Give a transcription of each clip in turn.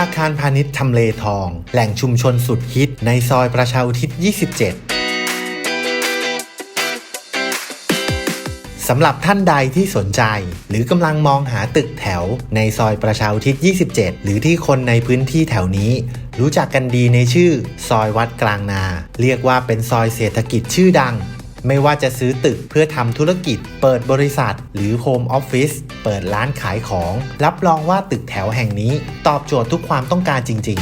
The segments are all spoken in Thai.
อาคารพาณิชย์ทำเลทอง แหล่งชุมชนสุดฮิตในซอยประชาอุทิศ 27สำหรับท่านใดที่สนใจ หรือกำลังมองหาตึกแถวในซอยประชาอุทิศ 27 หรือที่คนในพื้นที่แถวนี้ รู้จักกันดีในชื่อ ซอยวัดกลางนา เรียกว่าเป็นซอยเศรษฐกิจชื่อดัง ไม่ว่าจะซื้อตึกเพื่อทำธุรกิจ เปิดบริษัท หรือโฮมออฟฟิศ เปิดร้านขายของ รับรองว่าตึกแถวแห่งนี้ ตอบโจทย์ทุกความต้องการจริง ๆ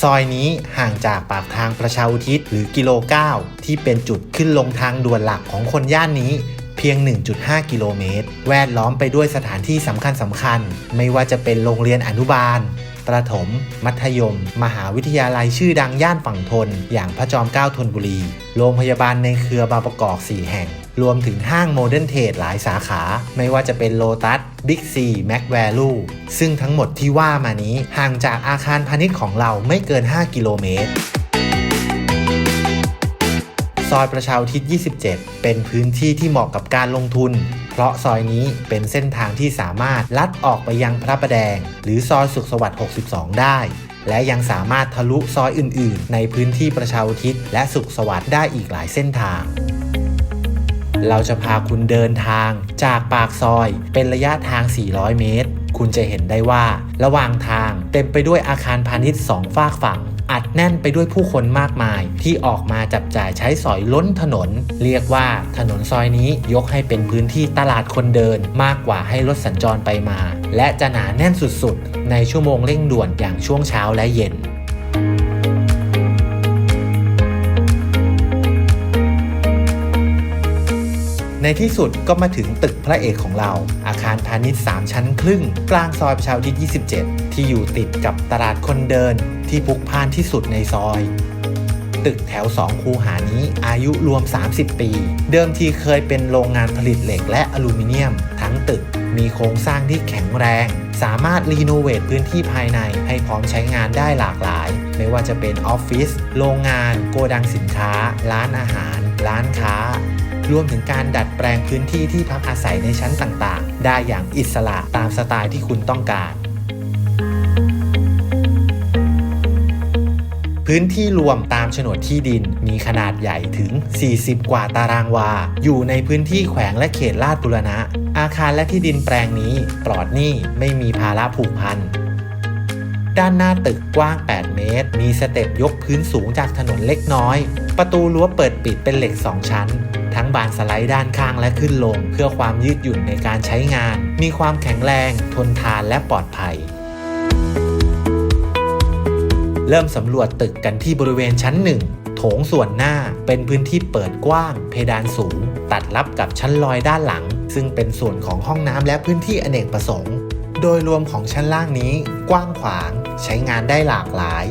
ซอยนี้ห่างจากปากทางประชาอุทิศหรือกิโล 9 ที่เป็นจุดขึ้นลงทางด่วนหลักของคนย่านนี้ เพียง 1.5 กิโลเมตร แวดล้อมไปด้วยสถานที่สำคัญสำคัญ ไม่ว่าจะเป็นโรงเรียนอนุบาล ประถม มัธยม มหาวิทยาลัยชื่อดังย่านฝั่งทน อย่างพระจอมเกล้าธนบุรี โรงพยาบาลในเครือบางประกอบ 4 แห่ง รวมถึงห้างโมเดิร์นเทรดหลายสาขา ไม่ว่าจะเป็นโลตัสบิ๊กซีแม็กแวลูซึ่งทั้งหมดที่ว่ามานี้ห่างจากอาคารพาณิชย์ของเราไม่เกิน 5 กิโลเมตรซอยประชาทิศ 27 เป็นพื้นที่ที่เหมาะกับการลงทุน เพราะซอยนี้เป็นเส้นทางที่สามารถลัดออกไปยังพระประแดง หรือซอยสุขสวัสดิ์ 62 ได้ และยังสามารถทะลุซอยอื่น ๆ ในพื้นที่ประชาอุทิศและสุขสวัสดิ์ได้อีกหลายเส้นทางเราจะพาคุณเดินทางจากปากซอยเป็นระยะทาง 400 เมตร คุณจะเห็นได้ว่า ระหว่างทางเต็มไปด้วยอาคารพาณิชย์สองฝากฝั่ง แน่นไปด้วยผู้คนมากมาย ที่ออกมาจับจ่ายใช้สอยล้นถนน เรียกว่าถนนซอยนี้ยกให้เป็นพื้นที่ตลาดคนเดินมากกว่าให้รถสัญจรไปมา และจะหนาแน่นสุดๆ ในชั่วโมงเร่งด่วนอย่างช่วงเช้าและเย็น ในที่สุดก็มาถึงตึกพระเอกของเรา อาคารพาณิชย์ 3 ชั้นครึ่ง กลางซอยประชาอุทิศ27 ที่อยู่ติดกับตลาดคนเดิน ที่พุกพ่านที่สุดในซอยตึกแถว 2 คูหานี้อายุรวม 30 ปี เดิมทีเคยเป็นโรงงานผลิตเหล็กและอลูมิเนียม ทั้งตึกมีโครงสร้างที่แข็งแรง สามารถรีโนเวทพื้นที่ภายในให้พร้อมใช้งานได้หลากหลาย ไม่ว่าจะเป็นออฟฟิศ โรงงาน โกดังสินค้า ร้านอาหาร ร้านค้า รวมถึงการดัดแปลงพื้นที่ที่พักอาศัยในชั้นต่างๆ ได้อย่างอิสระตามสไตล์ที่คุณต้องการ พื้นที่รวมตามโฉนดที่ดินมีขนาดใหญ่ถึง 40 กว่าตารางวา อยู่ในพื้นที่แขวงและเขตลาดบุรณะ อาคารและที่ดินแปลงนี้ปลอดหนี้ไม่มีภาระผูกพัน ด้านหน้าตึกกว้าง 8 เมตร มีสเต็ปยกพื้นสูงจากถนนเล็กน้อย ประตูรั้วเปิดปิดเป็นเหล็ก 2 ชั้น ทั้งบานสไลด์ด้านข้างและขึ้นลง เพื่อความยืดหยุ่นในการใช้งาน มีความแข็งแรง ทนทานและปลอดภัย เริ่มสำรวจตึกกันที่บริเวณชั้น1โถงส่วนหน้าเป็นพื้นที่เปิดกว้าง เพดานสูง ตัดรับกับชั้นลอยด้านหลัง ซึ่งเป็นส่วนของห้องน้ำและพื้นที่อเนกประสงค์ โดยรวมของชั้นล่างนี้ กว้างขวาง ใช้งานได้หลากหลาย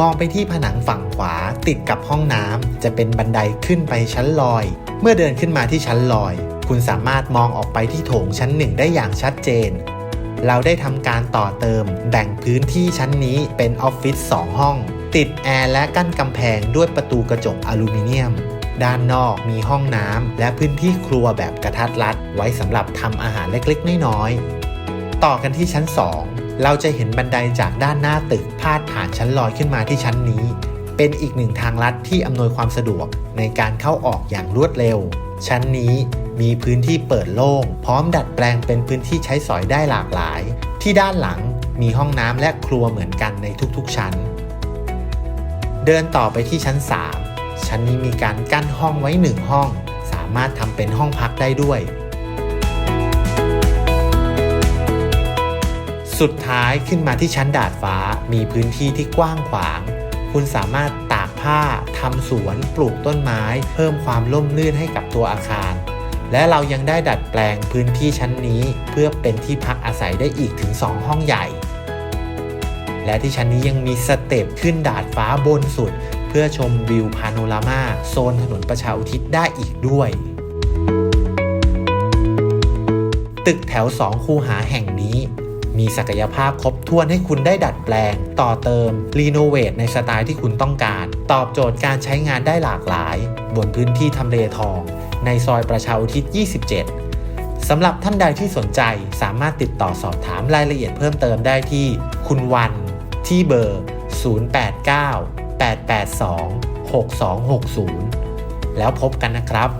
มองไปที่ผนังฝั่งขวาติดกับห้องน้ำจะเป็นบันไดขึ้นไปชั้นลอย เมื่อเดินขึ้นมาที่ชั้นลอย คุณสามารถมองออกไปที่โถงชั้นหนึ่งได้อย่างชัดเจน เราได้ทำการต่อเติมแบ่งพื้นที่ชั้นนี้เป็นออฟฟิศ2ห้อง ติดแอร์และกั้นกำแพงด้วยประตูกระจกอลูมิเนียมด้านนอกมีห้องน้ำและพื้นที่ครัวแบบกระทัดรัด ไว้สำหรับทำอาหารเล็กๆ น้อยๆ ต่อกันที่ชั้น 2 เราจะเห็นบันไดจากด้านหน้าตึกพาดผ่านชั้นลอยขึ้นมาที่ชั้นนี้ เป็นอีกหนึ่งทางลัดที่อำนวยความสะดวกในการเข้าออกอย่างรวดเร็ว ชั้นนี้มีพื้นที่เปิดโล่ง พร้อมดัดแปลงเป็นพื้นที่ใช้สอยได้หลากหลาย ที่ด้านหลังมีห้องน้ำและครัวเหมือนกันในทุกๆชั้น เดินต่อไปที่ชั้น 3 ชั้นนี้มีการกั้นห้องไว้หนึ่งห้อง สามารถทำเป็นห้องพักได้ด้วย สุดท้ายขึ้นมาที่ชั้นดาดฟ้ามีพื้นที่ที่กว้างขวาง คุณสามารถตากผ้าทำสวนปลูกต้นไม้ เพิ่มความร่มรื่นให้กับตัวอาคาร และเรายังได้ดัดแปลงพื้นที่ชั้นนี้ เพื่อเป็นที่พักอาศัยได้อีกถึง 2 ห้องใหญ่ และที่ชั้นนี้ยังมีสเต็ปขึ้นดาดฟ้าบนสุด เพื่อชมวิวพาโนรามาโซนถนนประชาอุทิศได้อีกด้วยตึกแถว 2 คูหาแห่งนี้ มีศักยภาพครบถ้วนให้คุณได้ดัดแปลง ต่อเติม รีโนเวทในสไตล์ที่คุณต้องการ ตอบโจทย์การใช้งานได้หลากหลาย บนพื้นที่ทำเลทอง ในซอยประชาอุทิศ 27 สำหรับท่านใดที่สนใจสามารถติดต่อสอบถามรายละเอียดเพิ่มเติมได้ที่ คุณวันที่เบอร์ 089 882 6260 แล้วพบกันนะครับ